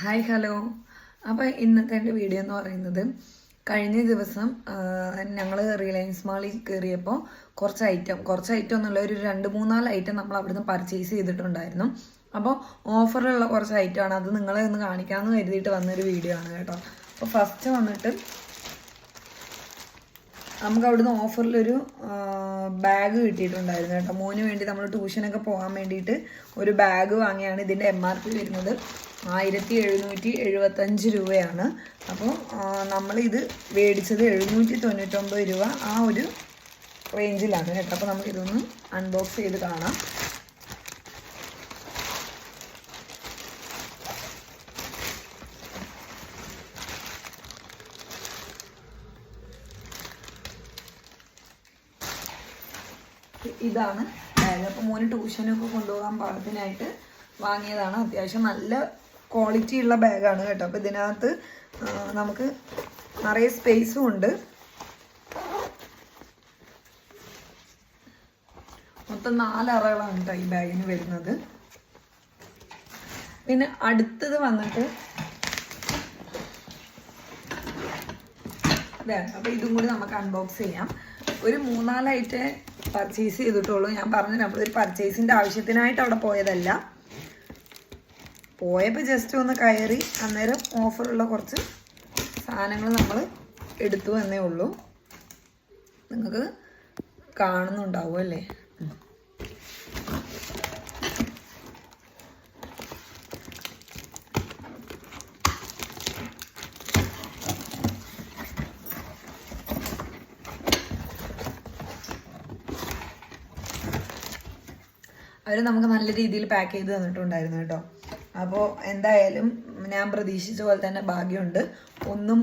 Hi hello അപ്പോൾ ഇന്നത്തെ എന്റെ വീഡിയോ എന്ന് പറയുന്നത് കഴിഞ്ഞ ദിവസം ഞങ്ങൾ റിലയൻസ് മാളിൽ കയറിയപ്പോൾ കുറച്ച് ഐറ്റം കുറച്ച് ഐറ്റം എന്നുള്ള ഒരു രണ്ട് മൂന്നാൽ ഐറ്റം നമ്മൾ അവിടുന്ന് പർച്ചേസ് ചെയ്തിട്ടുണ്ടായിരുന്നു. അപ്പോൾ ഓഫറിലുള്ള കുറച്ച് ഐറ്റമാണ് അത് നിങ്ങളെ ഒന്ന് കാണിക്കാമെന്ന് കരുതിയിട്ട് വന്നൊരു വീഡിയോ ആണ് കേട്ടോ. അപ്പോൾ ഫസ്റ്റ് വന്നിട്ട് നമുക്ക് അവിടുന്ന് ഓഫറിലൊരു ബാഗ് കിട്ടിയിട്ടുണ്ടായിരുന്നു കേട്ടോ. മോന് വേണ്ടി നമ്മൾ ട്യൂഷനൊക്കെ പോകാൻ വേണ്ടിയിട്ട് ഒരു ബാഗ് വാങ്ങിയാണ് ഇതിന്റെ എം ആർ പി വരുന്നത്. ആയിരത്തി എഴുന്നൂറ്റി എഴുപത്തഞ്ച് രൂപയാണ്. അപ്പോൾ നമ്മളിത് മേടിച്ചത് എഴുന്നൂറ്റി തൊണ്ണൂറ്റൊമ്പത് രൂപ ആ ഒരു റേഞ്ചിലാണ് കേട്ടോ. അപ്പോൾ നമുക്കിതൊന്ന് അൺബോക്സ് ചെയ്ത് കാണാം. ഇതാണ് ബാഗ് അപ്പോൾ മോന് ട്യൂഷനൊക്കെ കൊണ്ടുപോകാൻ പാകത്തിനായിട്ട് വാങ്ങിയതാണ്. അത്യാവശ്യം നല്ല ക്വാളിറ്റി ഉള്ള ബാഗാണ് കേട്ടോ. അപ്പോൾ ഇതിനകത്ത് നമുക്ക് നിറയെ സ്പേസും ഉണ്ട്. മൊത്തം നാലറകളാണ് കേട്ടോ ഈ ബാഗിന് വരുന്നത്. പിന്നെ അടുത്തത് വന്നിട്ട് അതെ അപ്പോൾ ഇതും കൂടി നമുക്ക് അൺബോക്സ് ചെയ്യാം. ഒരു മൂന്നാലായിട്ട് പർച്ചേസ് ചെയ്തിട്ടുള്ളൂ. ഞാൻ പറഞ്ഞു നമ്മളൊരു പർച്ചേസിന്റെ ആവശ്യത്തിനായിട്ട് അവിടെ പോയതല്ല. പോയപ്പോൾ ജസ്റ്റ് ഒന്ന് കയറി അന്നേരം ഓഫറുള്ള കുറച്ച് സാധനങ്ങൾ നമ്മൾ എടുത്തു എന്നേ ഉള്ളൂ നിങ്ങൾക്ക് കാണുന്നുണ്ടാവും അല്ലേ. അവർ നമുക്ക് നല്ല രീതിയിൽ പാക്ക് ചെയ്ത് തന്നിട്ടുണ്ടായിരുന്നു കേട്ടോ അപ്പോൾ എന്തായാലും ഞാൻ പ്രതീക്ഷിച്ച പോലെ തന്നെ ഭാഗ്യമുണ്ട്. ഒന്നും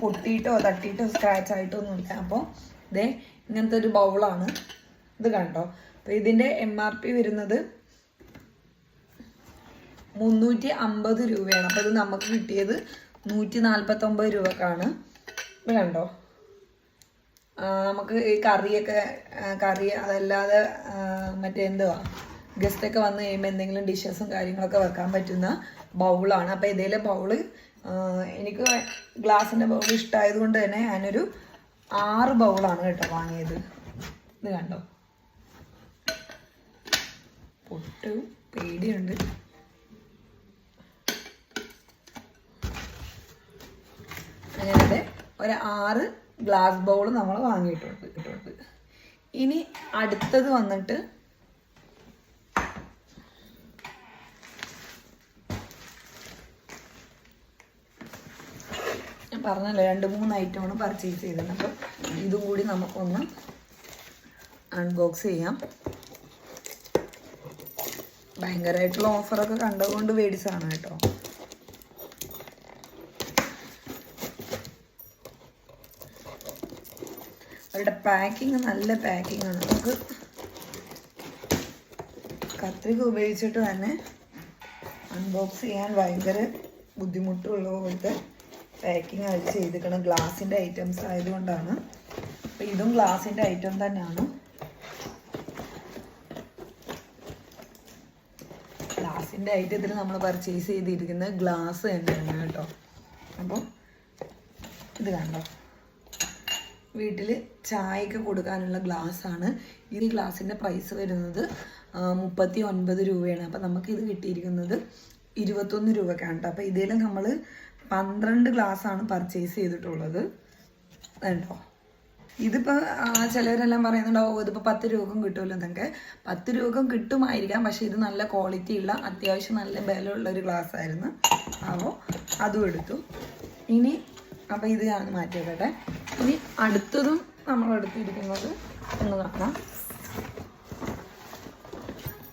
പൊട്ടിയിട്ടോ തട്ടിയിട്ടോ സ്ക്രാച്ച് ആയിട്ടോ ഒന്നുമില്ല. അപ്പോൾ ഇതേ ഇങ്ങനത്തെ ഒരു ബൗളാണ്. ഇത് കണ്ടോ? അപ്പോൾ ഇതിന്റെ എം ആർ പി വരുന്നത് മുന്നൂറ്റി അമ്പത് രൂപയാണ്. അപ്പോൾ ഇത് നമുക്ക് കിട്ടിയത് നൂറ്റി നാൽപ്പത്തൊമ്പത് രൂപക്കാണ്. ഇത് കണ്ടോ? നമുക്ക് ഈ കറിയൊക്കെ കറി അതല്ലാതെ മറ്റേ എന്തുവാ? ഗസ്റ്റൊക്കെ വന്നു കഴിയുമ്പോൾ എന്തെങ്കിലും ഡിഷസും കാര്യങ്ങളൊക്കെ വെക്കാൻ പറ്റുന്ന ബൗളാണ്. അപ്പോൾ ഇതിലെ ബൗൾ എനിക്ക് ഗ്ലാസിന്റെ ബൗൾ ഇഷ്ടമായത് കൊണ്ട് തന്നെ ഞാനൊരു ആറ് ബൗളാണ് കേട്ടോ വാങ്ങിയത്. ഇത് കണ്ടോ? പൊട്ട് പേടിയുണ്ട്. അങ്ങനെ ഒരു ആറ് ഗ്ലാസ് ബൗൾ നമ്മൾ വാങ്ങിയിട്ടുണ്ട്. ഇനി അടുത്തത് വന്നിട്ട് പറഞ്ഞല്ലോ രണ്ട് മൂന്ന് ഐറ്റമാണ് പർച്ചേസ് ചെയ്തത്. അപ്പോൾ ഇതും കൂടി നമുക്കൊന്ന് അൺബോക്സ് ചെയ്യാം. ഭയങ്കരമായിട്ടുള്ള ഓഫറൊക്കെ കണ്ടതുകൊണ്ട് മേടിച്ചതാണ് കേട്ടോ. അവരുടെ പാക്കിങ് നല്ല പാക്കിംഗ് ആണ്. നമുക്ക് കത്രിക ഉപയോഗിച്ചിട്ട് തന്നെ അൺബോക്സ് ചെയ്യാൻ ഭയങ്കര ബുദ്ധിമുട്ടുള്ള പോലത്തെ പാക്കിംഗ് അവർ ചെയ്തിരിക്കണം ഗ്ലാസിന്റെ ഐറ്റംസ് ആയതുകൊണ്ടാണ്. അപ്പോൾ ഇതും ഗ്ലാസിന്റെ ഐറ്റം തന്നെയാണ്. ഗ്ലാസിന്റെ ഐറ്റത്തിൽ നമ്മൾ പർച്ചേസ് ചെയ്തിരിക്കുന്നത് ഗ്ലാസ് തന്നെയാണ് കേട്ടോ. അപ്പോൾ ഇത് കണ്ടോ? വീട്ടിൽ ചായയൊക്കെ കൊടുക്കാനുള്ള ഗ്ലാസ് ആണ്. ഈ ഗ്ലാസിന്റെ പ്രൈസ് വരുന്നത് മുപ്പത്തി ഒൻപത് രൂപയാണ്. അപ്പം നമുക്ക് ഇത് കിട്ടിയിരിക്കുന്നത് ഇരുപത്തൊന്ന് രൂപക്കാണ് കേട്ടോ. അപ്പോൾ ഇതിൽ നമ്മൾ പന്ത്രണ്ട് ഗ്ലാസ് ആണ് പർച്ചേസ് ചെയ്തിട്ടുള്ളത്. കണ്ടോ? ഇതിപ്പോൾ ചിലവരെല്ലാം പറയുന്നുണ്ടാവും "ഓ, ഇതിപ്പോൾ പത്ത് രൂപക്കും കിട്ടുമല്ലോ എന്നൊക്കെ. പത്ത് രൂപക്കും കിട്ടുമായിരിക്കാം പക്ഷേ ഇത് നല്ല ക്വാളിറ്റി ഉള്ള അത്യാവശ്യം നല്ല ബലമുള്ള ഒരു ഗ്ലാസ് ആയിരുന്നു. അപ്പോൾ അതും എടുത്തു. ഇനി അപ്പോൾ ഇത് ഞാൻ മാറ്റി ഇനി അടുത്തതും നമ്മൾ എടുത്തിരിക്കുന്നത് ഒന്ന് കാണാം.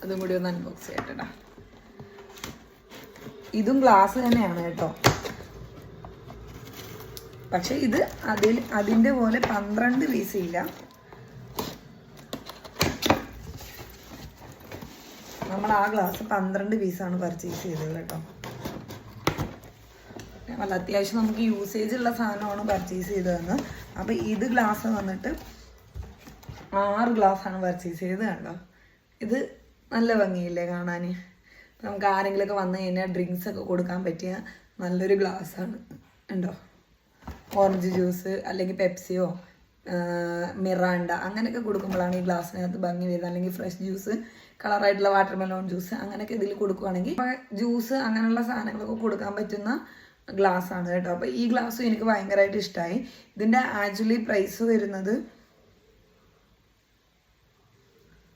അതും കൂടി ഒന്ന് അൺബോക്സ് ചെയ്യട്ടെടാ ഇതും ഗ്ലാസ് തന്നെയാണ് കേട്ടോ. പക്ഷെ ഇത് അതിൽ അതിന്റെ പോലെ പന്ത്രണ്ട് പീസ് ഇല്ല. നമ്മൾ ആ ഗ്ലാസ് പന്ത്രണ്ട് പീസാണ് പർച്ചേസ് ചെയ്തത് കേട്ടോ. നല്ല അത്യാവശ്യം നമുക്ക് യൂസേജ് ഉള്ള സാധനമാണ് പർച്ചേസ് ചെയ്തതെന്ന്. അപ്പോൾ ഇത് ഗ്ലാസ് വന്നിട്ട് ആറ് ഗ്ലാസ്സാണ് പർച്ചേസ് ചെയ്തത് കണ്ടോ? ഇത് നല്ല ഭംഗിയില്ലേ കാണാൻ. നമുക്ക് ആരെങ്കിലുമൊക്കെ വന്നു കഴിഞ്ഞാൽ ഡ്രിങ്ക്സ് ഒക്കെ കൊടുക്കാൻ പറ്റിയ നല്ലൊരു ഗ്ലാസ്സാണ് ഉണ്ടോ ഓറഞ്ച് ജ്യൂസ് അല്ലെങ്കിൽ പെപ്സിയോ മിറാണ്ട അങ്ങനെയൊക്കെ കൊടുക്കുമ്പോഴാണ് ഈ ഗ്ലാസ്സിനകത്ത് ഭംഗി വരുന്നത്. അല്ലെങ്കിൽ ഫ്രഷ് ജ്യൂസ് കളറായിട്ടുള്ള വാട്ടർ മെലോൺ ജ്യൂസ് അങ്ങനെയൊക്കെ ഇതിൽ കൊടുക്കുവാണെങ്കിൽ ജ്യൂസ് അങ്ങനെയുള്ള സാധനങ്ങളൊക്കെ കൊടുക്കാൻ പറ്റുന്ന ഗ്ലാസ് ആണ് കേട്ടോ. അപ്പോൾ ഈ ഗ്ലാസ്സും എനിക്ക് ഭയങ്കരമായിട്ട് ഇഷ്ടമായി ഇതിന്റെ ആക്ച്വലി പ്രൈസ് വരുന്നത്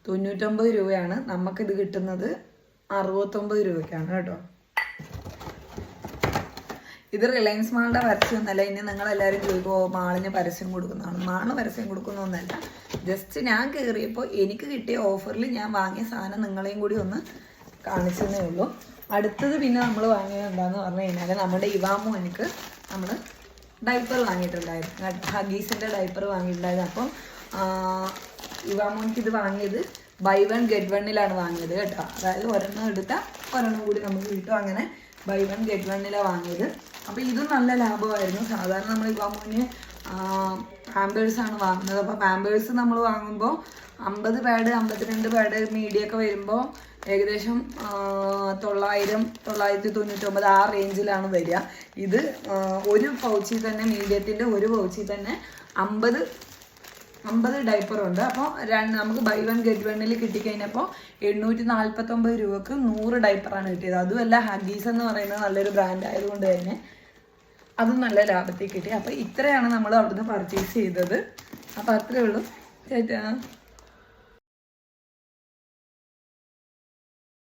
തൊണ്ണൂറ്റൊമ്പത് രൂപയാണ്. നമുക്കിത് കിട്ടുന്നത് അറുപത്തൊമ്പത് രൂപയ്ക്കാണ് കേട്ടോ. ഇത് റിലയൻസ് മാളിന്റെ പരസ്യം ഒന്നല്ല. ഇനി നിങ്ങൾ എല്ലാവരും ചോദിക്കുമോ മാളിന് പരസ്യം കൊടുക്കുന്നതാണ്. മാളിന് പരസ്യം കൊടുക്കുന്നൊന്നല്ല. ജസ്റ്റ് ഞാൻ കയറിയപ്പോൾ എനിക്ക് കിട്ടിയ ഓഫറിൽ ഞാൻ വാങ്ങിയ സാധനം നിങ്ങളെയും കൂടി ഒന്ന് കാണിച്ചതേ ഉള്ളൂ. അടുത്തത് പിന്നെ നമ്മൾ വാങ്ങിയത് എന്താന്ന് പറഞ്ഞു കഴിഞ്ഞാൽ നമ്മുടെ ഇവാമു എനിക്ക് നമ്മൾ ഡൈപ്പർ വാങ്ങിയിട്ടുണ്ടായിരുന്നു. ഹഗീസിന്റെ ഡൈപ്പർ വാങ്ങിയിട്ടുണ്ടായിരുന്നു. അപ്പം ഇവാമോനിക്ക് ഇത് വാങ്ങിയത് ബൈ വൺ ഗെറ്റ് വണ്ണിലാണ് വാങ്ങിയത് കേട്ടോ. അതായത് ഒരെണ്ണം എടുത്താൽ ഒരെണ്ണം കൂടി നമുക്ക് കിട്ടും. അങ്ങനെ ബൈ വൺ ഗെറ്റ് വണ്ണിലാണ് വാങ്ങിയത്. അപ്പോൾ ഇതും നല്ല ലാഭമായിരുന്നു. സാധാരണ നമ്മൾ വാങ്ങുന്ന പാമ്പേഴ്സ് ആണ് വാങ്ങുന്നത്. അപ്പോൾ പാമ്പേഴ്സ് നമ്മൾ വാങ്ങുമ്പോൾ അമ്പത് പാഡ് അമ്പത്തിരണ്ട് പാഡ് മീഡിയ ഒക്കെ വരുമ്പോൾ ഏകദേശം തൊള്ളായിരം തൊള്ളായിരത്തി തൊണ്ണൂറ്റൊമ്പത് ആ റേഞ്ചിലാണ് വരിക. ഇത് ഒരു പൗച്ചിൽ തന്നെ മീഡിയത്തിന്റെ ഒരു പൗച്ചിൽ തന്നെ അമ്പത് അമ്പത് ഡൈപ്പറുണ്ട് അപ്പോൾ രണ്ട് നമുക്ക് ബൈ വൺ ഗെറ്റ് വണ്ണിൽ കിട്ടിക്കഴിഞ്ഞപ്പോൾ എണ്ണൂറ്റി നാൽപ്പത്തൊമ്പത് രൂപക്ക് നൂറ് ഡൈപ്പറാണ് കിട്ടിയത്. അതുമല്ല ഹഗീസ് എന്ന് പറയുന്നത് നല്ലൊരു ബ്രാൻഡ് ആയതുകൊണ്ട് തന്നെ അതും നല്ല ലാഭത്തിൽ കിട്ടി. അപ്പോൾ ഇത്രയാണ് നമ്മൾ അവിടുന്ന് പർച്ചേസ് ചെയ്തത്. അപ്പോൾ അത്രയേ ഉള്ളൂ. ചേട്ടാ.